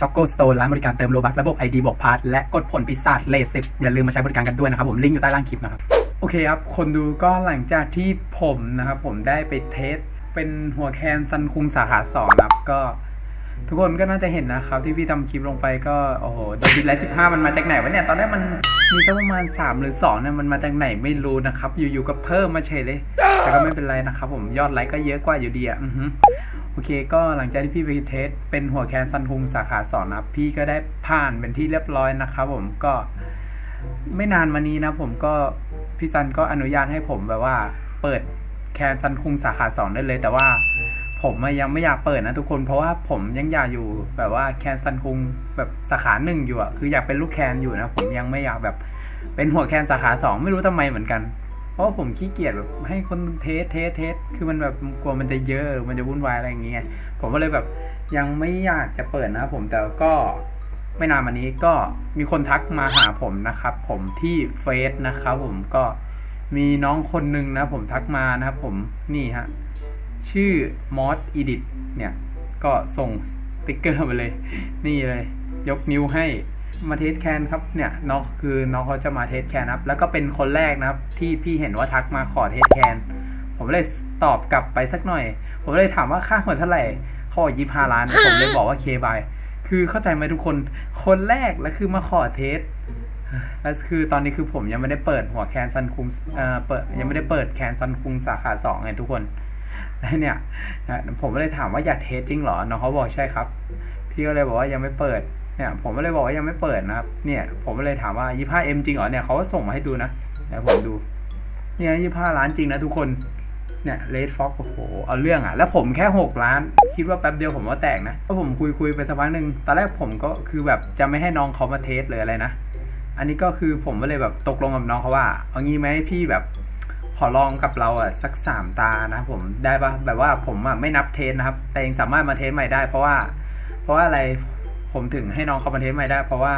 ช็อกโกสโตนร้านบริการเติมโลบัคระบบ ID บวกพาร์ทและกดผลปีศาจเลสิบอย่าลืมมาใช้บริการกันด้วยนะครับผมลิงก์อยู่ใต้ล่างคลิปนะครับโอเคครับ คนดูก็หลังจากที่ผมนะครับผมได้ไปเทสเป็นหัวแคนซันคุงสาขาสองนะครับก็ ทุกคนก็น่าจะเห็นนะครับ ที่พี่ทำคลิปลงไปก็ โอ้โหโดบิตไลท์สิบห้ามันมาจากไหนวะเนี่ย ตอนแรกมัน มีสักประมาณสามหรือสองเนี่ยมันมาจากไหนไม่รู้นะครับ อยู่ๆก็เพิ่มมาเฉยเลย แต่ก็ไม่เป็นไรนะครับผมยอดไลค์ก็เยอะกว่าอยู่ดีอะโอเค ก็หลังจากที่พี่ไปเทสเป็นหัวแคนซันคุงสาขาสองนะพี่ก็ได้ผ่านเป็นที่เรียบร้อยนะครับผมก็ไม่นานมานี้นะผมก็พี่ซันก็อนุญาตให้ผมแบบว่า เปิดแคนซันคุงสาขาสองได้เลย แต่ว่า ผมยังไม่อยากเปิดนะทุกคนเพราะว่าผมยังอยากอยู่แบบว่าแคนซันคุงแบบสาขาหนึ่งอยู่อะคืออยากเป็นลูกแคนอยู่นะผมยังไม่อยากแบบเป็นหัวแคนสาขาสองไม่รู้ทำไมเหมือนกัน เพราะผมขี้เกียจแบบให้คนเทสเทสเทสคือมันแบบกลัวมันจะเยอะมันจะวุ่นวายอะไรอย่างเงี้ยผมก็เลยแบบยังไม่อยากจะเปิดนะครับผมแต่ก็ไม่นานมานี้ก็มีคนทักมาหาผมนะครับ ผมที่เฟซนะครับผมก็มีน้องคนหนึ่งนะผมทักมานะครับผมนี่ฮะ ชื่อมอสอีดิทเนี่ย ก็ส่งสติกเกอร์มาเลย นี่เลย ยกนิ้วให้มาเทสแคนครับเนี่ยน้องคือน้องเขาจะมาเทสแคนครับ แล้วก็เป็นคนแรกนะครับ ที่พี่เห็นว่าทักมาขอเทสแคน ผมเลยตอบกลับไปสักหน่อย ผมเลยถามว่าค่าหัวเท่าไหร่เขาบอกยี่ห้าล้าน ผมเลยบอกว่าเคบายคือเข้าใจไหมทุกคนคนแรกแล้วคือมาขอเทสแล้วคือตอนนี้คือผมยังไม่ได้เปิดหัวแคนซันคุงเอ่อเปิดยังไม่ได้เปิดแคนซันคุงสาขาสองไงทุกคน เนี่ยผมก็เลยถามว่าอยากเทสจริงเหรอน้องเขาบอกใช่ครับ พี่ก็เลยบอกว่ายังไม่เปิดเนี่ย ผมก็เลยบอกว่ายังไม่เปิดนะครับ เนี่ย ผมก็เลยถามว่า 25M จริงเหรอเนี่ยเขาก็ส่งมาให้ดูนะเดี๋ยวผมดู เนี่ย25ล้านจริงนะทุกคนเนี่ยเลดฟ็อกโอ้โหเอาเรื่องอะแล้วผมแค่6ล้าน คิดว่าแป๊บเดียวผมว่าแตกนะเพราะผมคุยคุยไปสักพักหนึ่งตอนแรกผมก็คือแบบจะไม่ให้น้องเขามาเทสเลยอะไรนะ อันนี้ก็คือผมก็เลยแบบตกลงกับน้องเขาว่า เอางี้ไหมพี่แบบ ขอลองกับเราอะสักสามตานะผมได้ปะแบบว่าผมอะไม่นับเทสนะครับ แต่ยังสามารถมาเทสใหม่ได้ เพราะว่า เพราะว่าอะไรผมถึงให้น้องเขามาเทสใหม่ได้ เพราะว่า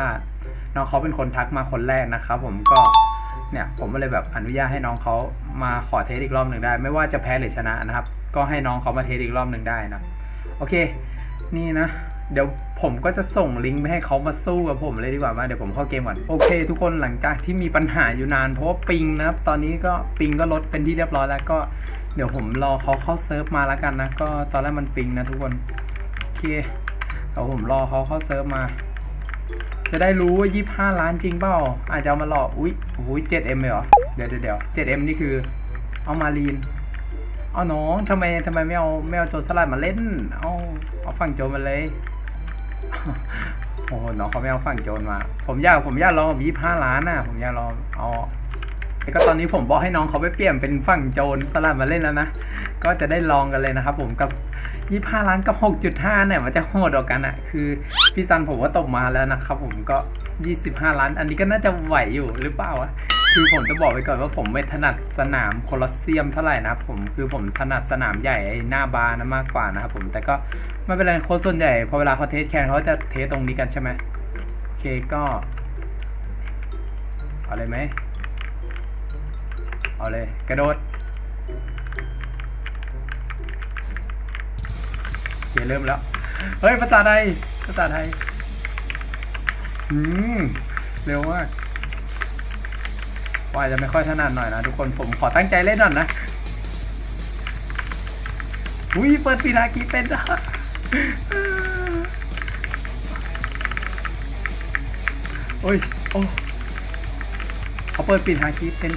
น้องเขาเป็นคนทักมาคนแรกนะครับผมก็เนี่ยผมก็เลยแบบอนุญาตให้น้องเขามาขอเทสอีกรอบหนึ่งได้ ไม่ว่าจะแพ้หรือชนะนะครับ ก็ให้น้องเขามาเทสอีกรอบหนึ่งได้นะโอเค นี่นะ เดี๋ยวผมก็จะส่งลิงก์ไปให้เขามาสู้กับผมเลยดีกว่ามาเดี๋ยวผมเข้าเกมก่อนโอเค ทุกคนหลังจากที่มีปัญหาอยู่นานเพราะว่าปิงนะครับตอนนี้ก็ปิงก็ลดเป็นที่เรียบร้อยแล้วก็เดี๋ยวผมรอเขาเข้าเซิร์ฟมาแล้วกันนะก็ตอนแรกมันปิงนะทุกคนโอเคเดี๋ยวผมรอเขาเข้าเซิร์ฟมา จะได้รู้ว่ายี่ห้าล้านจริงเปล่าอาจจะเอามาหลอกอุ้ยอุ้ยเจ็ดเอ็มเลยเหรอเดี๋ยวเดี๋ยวเดี๋ยวเจ็ดเอ็มนี่คือ เอามาลีนเอาน้องทำไมทำไมไม่เอาไม่เอาโจรสลัดมาเล่น เอาเอาฝั่งโจรมาเลย โอ้โหน้องเขาไม่เอาฝั่งโจรมา ผมอยากผมอยากลองยี่ห้าล้านน่ะ ผมอยากลองเอาแต่ก็ตอนนี้ผมบอกให้น้องเขาไปเปลี่ยนเป็นฝั่งโจรสลัดมาเล่นแล้วนะ ก็จะได้ลองกันเลยนะครับผมกับยี่ห้าล้านกับหกจุดห้าเนี่ยมันจะโหดกว่ากันอะ คือพี่ซันผมว่าตกมาแล้วนะครับผมก็ยี่สิบห้าล้าน อันนี้ก็น่าจะไหวอยู่หรือเปล่าวะคือผมจะบอกไว้ก่อนว่าผมไม่ถนัดสนามโคลอสเซียมเท่าไหร่นะผมคือผมถนัดสนามใหญ่ไอหน้าบาร์นะมากกว่านะครับผมแต่ก็ ไม่เป็นไรค้ชส่วนใหญ่พอเวลาเขาเทสแคนเขาจะเทสตรงนี้กันใช่ไหมโอเคก็เอาเลยไหมเอาเลยกระโดดโอเคเริ่มแล้ว เฮ้ยภาษาไทยภาษาไทยอืมเร็วมากว่าจะไม่ค่อยถนัดหน่อยนะทุกคนผมขอตั้งใจเล่นหน่อยนะอุ้ยเปิดปีนากีเป็นอะ โอ้ย โอ้เขาเปิดปีนากีเป็น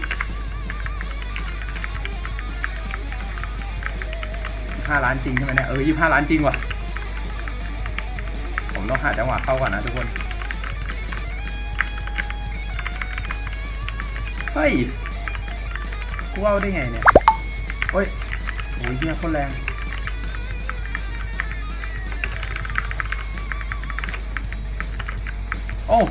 ห้าล้านจริงใช่ไหมเนี่ย เออยี่ห้าล้านจริงว่ะ ผมต้องหาจังหวะเข้าก่อนนะทุกคน เฮ้ย กูเอาได้ไงเนี่ย โอ้ยโอ้ยเฮียโคนแรง โอ้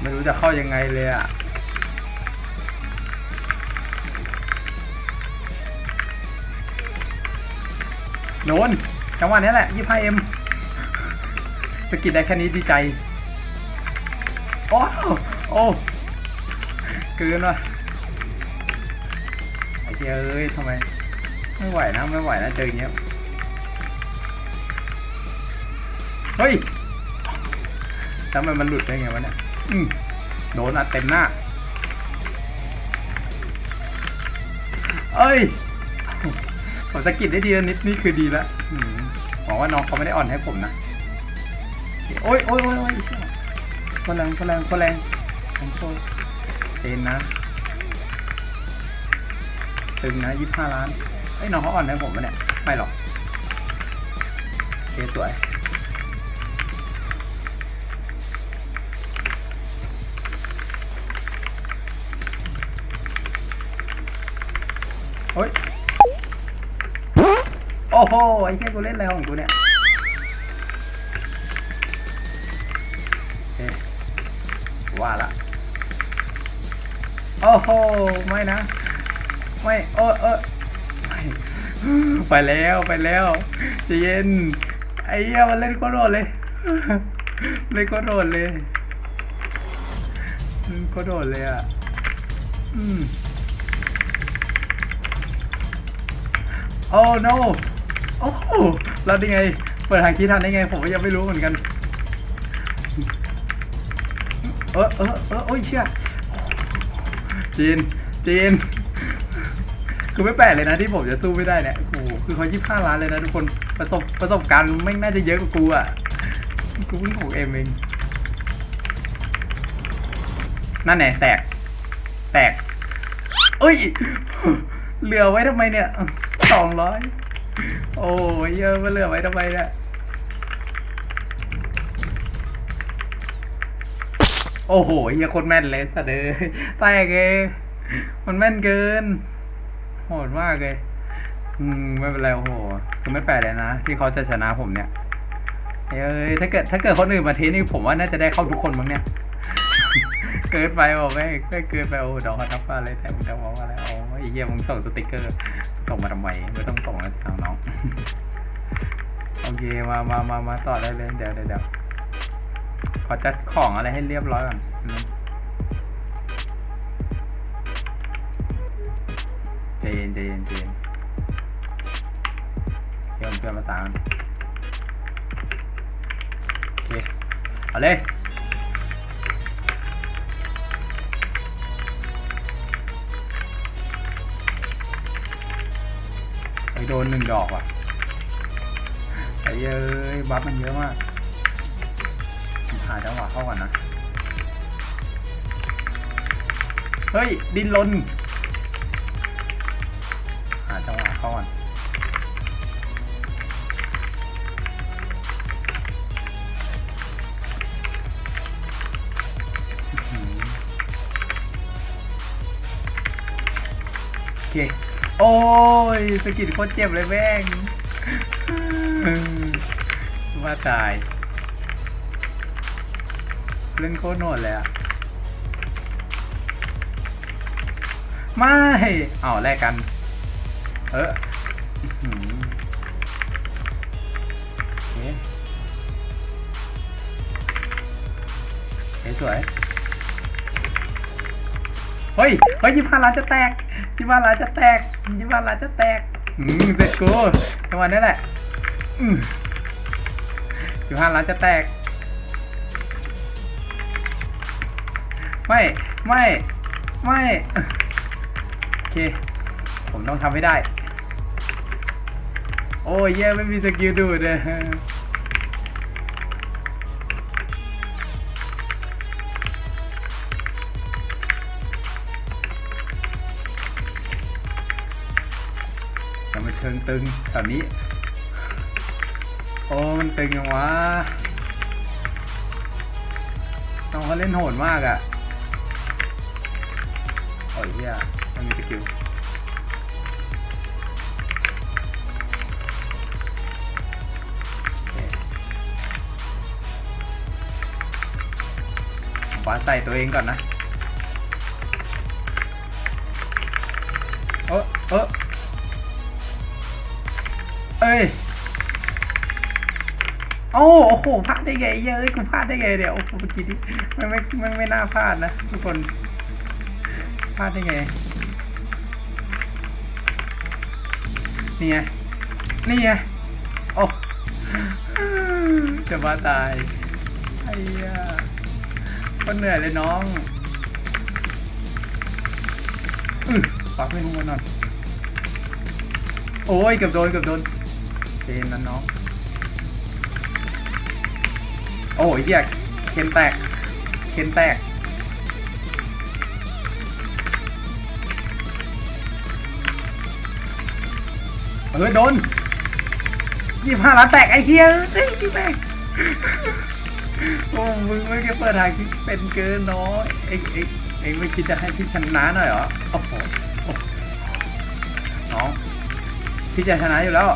ไม่รู้จะเข้ายังไงเลยอะโนนจังหวะนี้แหละ 25M สกิดได้แค่นี้ดีใจ โอ้ โอ้ เกินว่ะ เหี้ยเอ้ยทำไม ไม่ไหวนะ ไม่ไหวนะ เจออย่างเงี้ย เฮ้ยทำไมมันหลุดได้ไงวะเนี่ยอืโดนอัดเต็มหน้า เอ้ยผมสกิดได้ดีนิดนี่คือดีแล้วหวังว่าน้องเขาไม่ได้อ่อนให้ผมนะ โอ้ยโอ้ยโอ้ยโอ้ยคนแรงคนแรงคนแรงผมโทษเต็นนะ ตึงนะยี่ห้าล้านไอ้ยน้องเขาอ่อนให้ผมปะเนี่ย ไม่หรอกเคสวยโอ้ย โอ้โห ไอ้แค่กูเล่นแล้วของกูเนี่ยว่าละ โอ้โห ไม่นะ ไม่เออเออไปแล้วไปแล้วจะเย็นไอ้เหี้ยมันเล่นโคตรโหดเลย เล่นโคตรโหดเลยโคตรโหดเลยอะอืมโอ้ no โอ้เราได้ไง เปิดทางคิดทันได้ไง ผมก็ยังไม่รู้เหมือนกัน เออเออเออโอ้ยเชี่ยจีนจีน คือไม่แปลกเลยนะที่ผมจะสู้ไม่ได้เนี่ยโอ้โหคือเขายี่ห้าล้านเลยนะทุกคนประสบประสบการณ์ไม่น่าจะเยอะกว่ากูอะกูเพิ่งหกเอ็มเองนั่นแหละแตก แตกเอ้ยเหลือไว้ทำไมเนี่ยสองร้อยโอ้ยเยอะมาเหลือไว้ทำไมเนี่ยโอ้โหเฮียโคนแม่นเลยสัตว์เลยแตกเองมันแม่นเกิน โหดมากเลย อืมไม่เป็นไรโอ้โหคือไม่แปลกเลยนะ ที่เขาจะชนะผมเนี่ย เอ้ยถ้าเกิดถ้าเกิดคนอื่นมาเทสนี่ผมว่าน่าจะได้เข้าทุกคนมั้งเนี่ย เกินไปบอกไม่ไม่เกินไปโอ้ดอกทับฟ้าเลยแต่มึงจะบอกว่าอะไรเอาไอ้เหี้ยมึงส่งสติกเกอร์ ส่งมาทำไมไม่ต้องส่งแล้วทางน้องโอเคมามามามาต่อได้เลยเดี๋ยวเดี๋ยวเดี๋ยวขอจัดของอะไรให้เรียบร้อยก่อน เย็นใจเย็นใจเย็นเดี๋ยวผมเปลี่ยนภาษากันโอเคเอาเลยไปโดนหนึ่งดอกว่ะไอ้เย้ยบัฟมันเยอะมากผมหาจังหวะเข้าก่อนนะ เฮ้ย ดินลน เข้าก่อนโอเค โอ้ยสกิดโคตรเจ็บเลยแม่งว่าตาย เล่นโคตรโหดเลยอะไม่ เอาแลกกัน เอออื้อหือโอเคโอเคสวย เฮ้ย เฮ้ยยี่ห้าล้านจะแตกยี่ห้าล้านจะแตกยี่ห้าล้านจะแตก อืมเสร็จกูจังหวะนี้แหละอืมยี่ห้าล้านจะแตก ไม่ ไม่ ไม่ โอเค ผมต้องทำให้ได้ โอ้ยแย่ไม่มีสกิลดูดเลยจะมาเชิงตึงแถวนี้ โอ้มันตึงยังวะน้องเขาเล่นโหดมากอะ่ะโอ้ยเฮียมันมีสกิล วาดใส่ตัวเองก่อนนะเออเออเอ้ยโอ้โอ้โหพลาดได้ไงเยอะเอ้ยกูพลาดได้ไงเดี๋ยวโอ้โหเมื่อกี้นี้ไม่ไม่ไม่ไม่น่าพลาดนะทุกคนพลาดได้ไงนี่ไงนี่ไงโอ้จะบ้าตายไอ้ ก็เหนื่อยเลยน้องอือปักไม่รู้มันนอนโอ้ยเกือบโดนเกือบโดนเกมนั้นน้อง โอ้ยเหี้ยเคนแตกเคนแตกเออโดนยี่ห้าล้านแตกไอ้เฮียยี่แม่ง โอ้มึงไม่แค่เปิดทางที่เป็นเกินน้อยเอ็งเอ็งเอ็งไม่คิดจะให้พี่ชนะหน่อยเหรอโอ้โหน้องพี่จะชนะอยู่แล้ว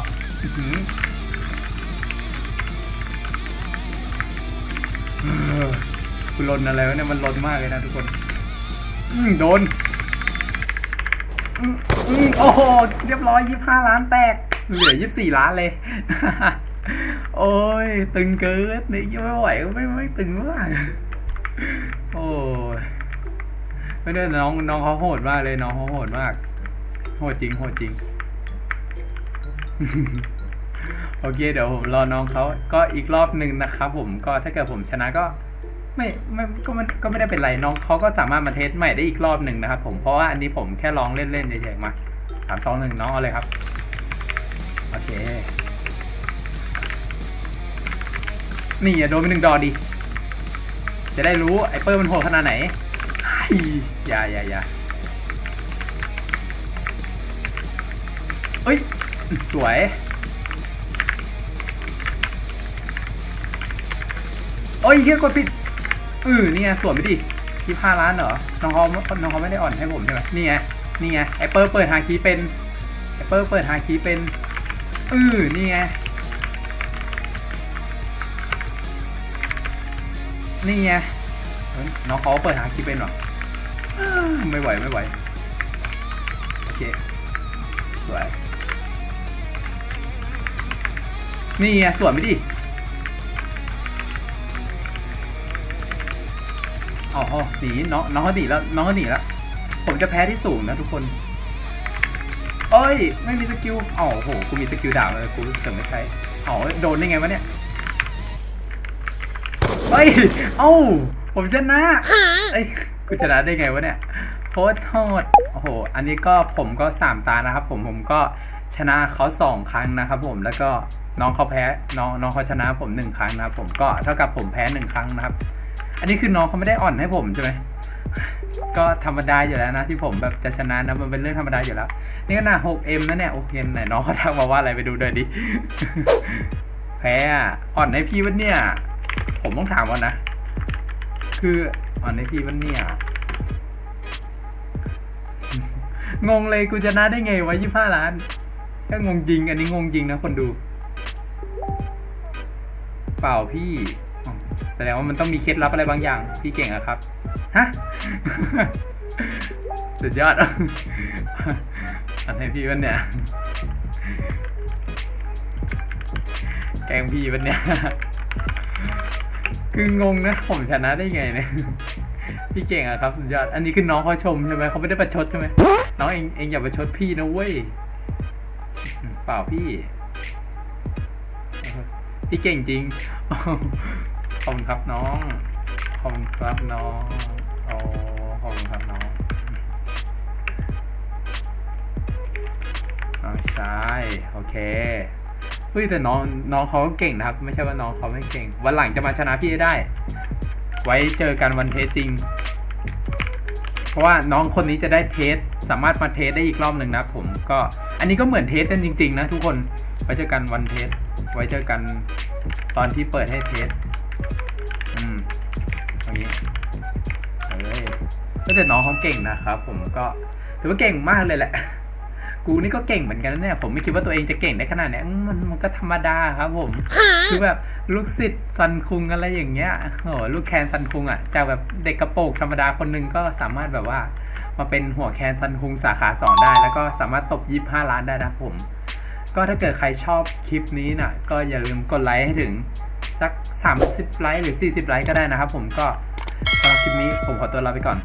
คุณลนอะไรวะเนี่ยมันลนมากเลยนะทุกคนอืโดนอืมอืมโอ้โหเรียบร้อยยี่ห้าล้านแตก เหลือยี่สี่ล้านเลย โอ้ย ตึงเกินนี่ยังไม่ไหวไม่ไม่ตึงมากโอ้ยไม่ได้น้องน้องเขาโหดมากเลยน้องเขาโหดมาก โหดจริงโหดจริง โอเค เดี๋ยวผมรอน้องเขาก็อีกรอบหนึ่งนะครับผมก็ถ้าเกิดผมชนะก็ไม่ไม่ก็มันก็ไม่ได้เป็นไรน้องเขาก็สามารถมาเทสใหม่ได้อีกรอบหนึ่งนะครับ ผมเพราะว่าอันนี้ผมแค่ลองเล่นๆเฉยๆมาสามสองหนึ่งน้องเอาเลยครับ โอเค นี่อย่าโดนไปหนึ่งดอกดิ จะได้รู้ไอ้เปิ้ลมันโหดขนาดไหนอย่าอย่าอย่าเอ้ย สวย โอ้ยเฮียกดผิดเออนี่ไงสวนไปดิยี่ห้าล้านเหรอ น้องเขาน้องเขาไม่ได้อ่อนให้ผมใช่ไหมนี่ไง นี่ไง ไอเปิลเปิดฮาคีเป็น ไอเปิลเปิดฮาคีเป็นเออนี่ไง นี่ไงน้องเขาเปิดฮาคีเป็นหรอไม่ไหวไม่ไหวโอเคสวยนี่ไงสวนไปดิอ๋อหนีน้องน้องเขาหนีแล้วน้องเขาหนีแล้วผมจะแพ้ที่สูงนะทุกคนเอ้ย ไม่มีสกิลอ๋อโห กูมีสกิลดาบเลยกูแต่ไม่ใช้อ๋อโดนได้ไงวะเนี่ย เฮ้ย เอ้า ผมชนะเอ้ยกูชนะได้ไงวะเนี่ยโคตรโทษโอ้โห อันนี้ก็ผมก็สามตานะครับ ผมผมก็ชนะเขาสองครั้งนะครับ ผมแล้วก็น้องเขาแพ้น้องน้องเขาชนะผมหนึ่งครั้งนะครับผมก็เท่ากับผมแพ้หนึ่งครั้งนะครับ อันนี้คือน้องเขาไม่ได้อ่อนให้ผมใช่ไหมก็ธรรมดาอยู่แล้วนะที่ผมแบบจะชนะนะมันเป็นเรื่องธรรมดาอยู่แล้ว นี่ก็น่า 6M นะเนี่ยโอเคไหนน้องเขาทักมาว่าอะไรไปดูหน่อยดิ แพ้อะอ่อนให้พี่วันเนี่ย ผมต้องถามก่อนนะ คืออ่อนให้พี่วันเนี่ยงงเลยกูชนะได้ไงวะยี่ห้าล้านก็งงจริง อันนี้งงจริงนะคนดู เปล่าพี่ แสดงว่ามันต้องมีเคล็ดลับอะไรบางอย่าง พี่เก่งอะครับ ฮะ สุดยอดอันให้พี่วันเนี่ย แกล้งพี่วันเนี่ย คืองงนะผมชนะได้ไงเนี่ยพี่เก่งอะครับสุดยอด อันนี้คือน้องเขาชมใช่ไหมเขาไม่ได้ประชดใช่ไหมน้องเองเองอย่าประชดพี่นะเว้ยเปล่าพี่ พี่เก่งจริงขอบคุณครับน้องขอบคุณครับน้องโอ้ขอบคุณครับน้องน้องชายโอเค เฮ้ยแต่น้องน้องเขาก็เก่งนะครับ ไม่ใช่ว่าน้องเขาไม่เก่ง วันหลังจะมาชนะพี่ได้ ไว้เจอกันวันเทสจริง เพราะว่าน้องคนนี้จะได้เทสสามารถมาเทสได้อีกรอบหนึ่งนะผมก็อันนี้ก็เหมือนเทสกันจริง ๆ นะทุกคนไว้เจอกันวันเทสไว้เจอกันตอนที่เปิดให้เทสอืมอย่างนี้เฮ้ยก็แต่น้องเขาเก่งนะครับ ผมก็ถือว่าเก่งมากเลยแหละ กูนี่ก็เก่งเหมือนกันนะเนี่ย ผมไม่คิดว่าตัวเองจะเก่งได้ขนาดเนี้ยมันมันก็ธรรมดาครับผม คือแบบลูกศิษย์ซันคุงอะไรอย่างเงี้ยโอ้โหลูกแคนซันคุงอะจากแบบเด็กกระโปรงธรรมดาคนหนึงก็สามารถแบบว่า มาเป็นหัวแคนซันคุงสาขาสองได้ แล้วก็สามารถตบยี่ห้าล้านได้นะครับผม ก็ถ้าเกิดใครชอบคลิปนี้น่ะก็อย่าลืมกดไลค์ให้ถึงสักสามสิบไลค์หรือสี่สิบไลค์ก็ได้นะครับผมก็สำหรับคลิปนี้ผมขอตัวลาไปก่อน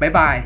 บ๊ายบาย